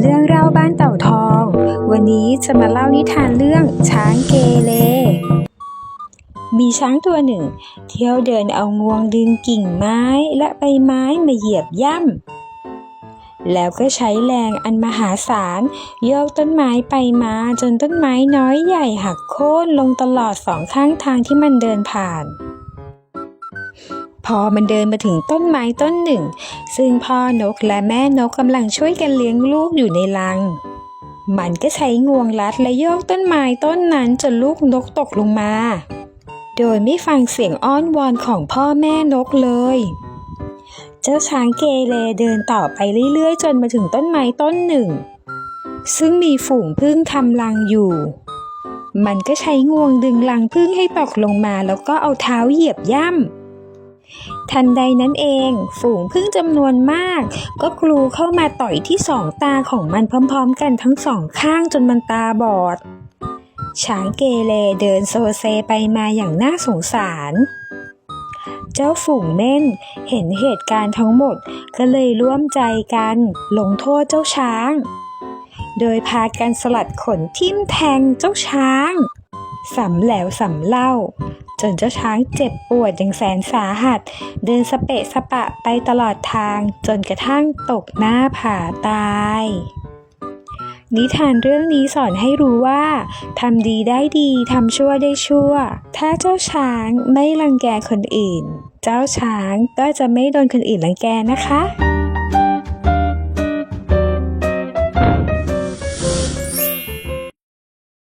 เรื่องเล่าบ้านเต่าทอง วันนี้จะมาเล่านิทานเรื่องช้างเกเร มีช้างตัวหนึ่ง เที่ยวเดินเอางวงดึงกิ่งไม้และใบไม้มาเหยียบย่ำ แล้วก็ใช้แรงอันมหาศาลโยกต้นไม้ไปมาจนต้นไม้น้อยใหญ่หักโค่นลงตลอดสองข้างทางที่มันเดินผ่าน พอมันเดินมาถึงต้นไม้ต้นหนึ่ง ซึ่งพ่อนกและแม่นกกำลังช่วยกันเลี้ยงลูกอยู่ในรัง มันก็ใช้งวงลัดและโยกต้นไม้ต้นนั้นจนลูกนกตกลงมา โดยไม่ฟังเสียงอ้อนวอนของพ่อแม่นกเลย เจ้าช้างเกเรเดินต่อไปเรื่อยๆ จนมาถึงต้นไม้ต้นหนึ่ง ซึ่งมีฝูงผึ้งทำรังอยู่มันก็ใช้งวงดึงรังผึ้งให้ตกลงมาแล้วก็เอาเท้าเหยียบย่ำ ทันใดนั้นเอง ฝูงผึ้งจำนวนมาก ก็กลูเข้ามาต่อยที่สองตาของมันพร้อมๆ กันทั้งสองข้างจนมันตาบอด ช้างเกเรเดินโซเซไปมาอย่างน่าสงสาร เจ้าฝูงเม่นเห็นเหตุการณ์ทั้งหมดก็เลยร่วมใจกันลงโทษเจ้าช้าง โดยพากันสลัดขนทิ่มแทงเจ้าช้างสำแหลวสำเล่า จนเจ้าช้างเจ็บปวดอย่างแสนสาหัส เดินสเปะสปะไปตลอดทางจนกระทั่งตกหน้าผาตายนิทานเรื่องนี้สอนให้รู้ว่าทำดีได้ดีทำชั่วได้ชั่ว ถ้าเจ้าช้างไม่รังแกคนอื่น เจ้าช้างก็จะไม่โดนคนอื่นรังแกนะคะ